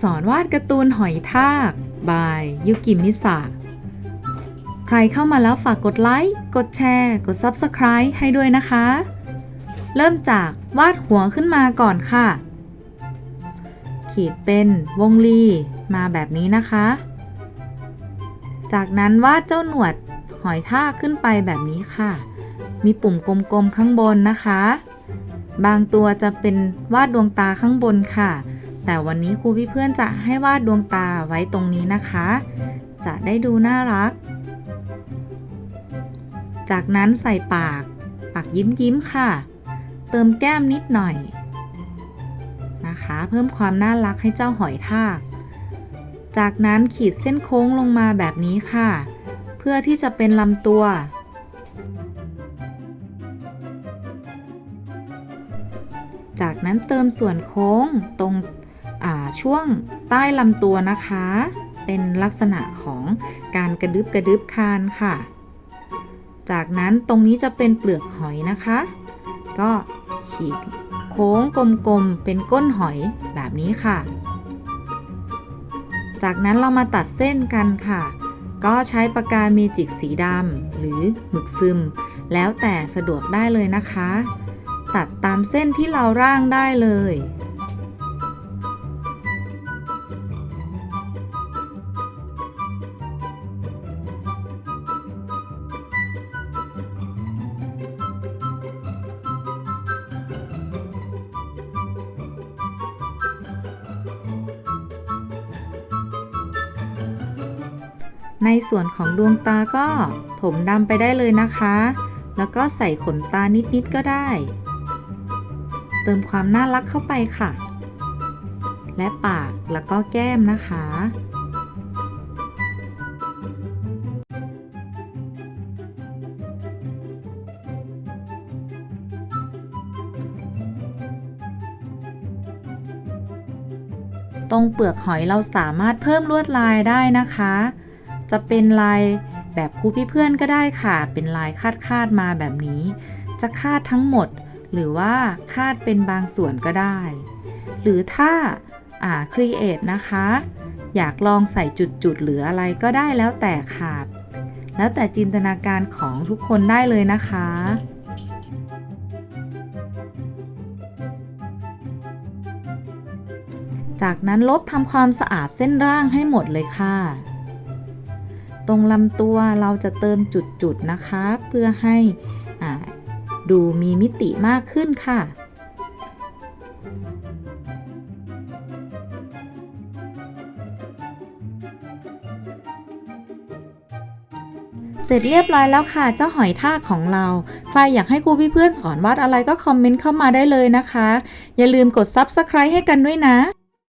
สอนวาดการ์ตูนหอยทาก บาย ยุกิมิสะใครเข้ามาแล้วฝากกดไลค์ กดแชร์ กด Subscribe ให้ด้วยนะคะ เริ่มจากวาดหัวขึ้นมาก่อนค่ะ ขีดเป็นวงรีมาแบบนี้นะคะ จากนั้นวาดเจ้าหนวดหอยทากขึ้นไปแบบนี้ค่ะ มีปุ่มกลมๆข้างบนนะคะ บางตัวจะเป็นวาดดวงตาข้างบนค่ะ แต่วันนี้ครูพี่เพื่อนจะให้วาดดวงตาไว้ตรงนี้นะคะ จะได้ดูน่ารัก จากนั้นใส่ปาก ปากยิ้มยิ้มๆค่ะ เติมแก้มนิดหน่อยนะคะ เพิ่มความน่ารักให้เจ้าหอยทาก จากนั้นขีดเส้นโค้งลงมาแบบนี้ค่ะ เพื่อที่จะเป็นลำตัว จากนั้นเติมส่วนโค้งตรง ช่วงใต้ลำตัวนะคะ เป็นลักษณะของการกระดึบกระดึบคานค่ะ จากนั้นตรงนี้จะเป็นเปลือกหอยนะคะ ก็ขีดโค้งกลมๆเป็นก้นหอยแบบนี้ค่ะ จากนั้นเรามาตัดเส้นกันค่ะ ก็ใช้ปากกาเมจิกสีดำหรือหมึกซึม แล้วแต่สะดวกได้เลยนะคะ ตัดตามเส้นที่เราร่างได้เลย ในส่วนของดวงตาก็ถมดำไปได้เลยนะคะ แล้วก็ใส่ขนตานิดๆก็ได้ เติมความน่ารักเข้าไปค่ะ และปากแล้วก็แก้มนะคะตรงเปลือกหอยเราสามารถเพิ่มลวดลายได้นะคะ จะเป็นลายแบบครูพี่เพื่อนก็ได้ค่ะ เป็นลายคาดคาดมาแบบนี้ จะคาดทั้งหมด หรือว่าคาดเป็นบางส่วนก็ได้ หรือถ้าอ่าครีเอทนะคะ อยากลองใส่จุดๆหรืออะไรก็ได้แล้วแต่ค่ะ แล้วแต่จินตนาการของทุกคนได้เลยนะคะจากนั้นลบทำความสะอาดเส้นร่างให้หมดเลยค่ะ ตรงลำตัวเราจะเติมจุดๆนะคะ เพื่อให้ดูมีมิติมากขึ้นค่ะเสร็จเรียบร้อยแล้วค่ะ เจ้าหอยทากของเรา ใครอยากให้ครูพี่เพื่อนสอนวาดอะไรก็คอมเมนต์เข้ามาได้เลยนะคะ อย่าลืมกด Subscribe ให้กันด้วยนะ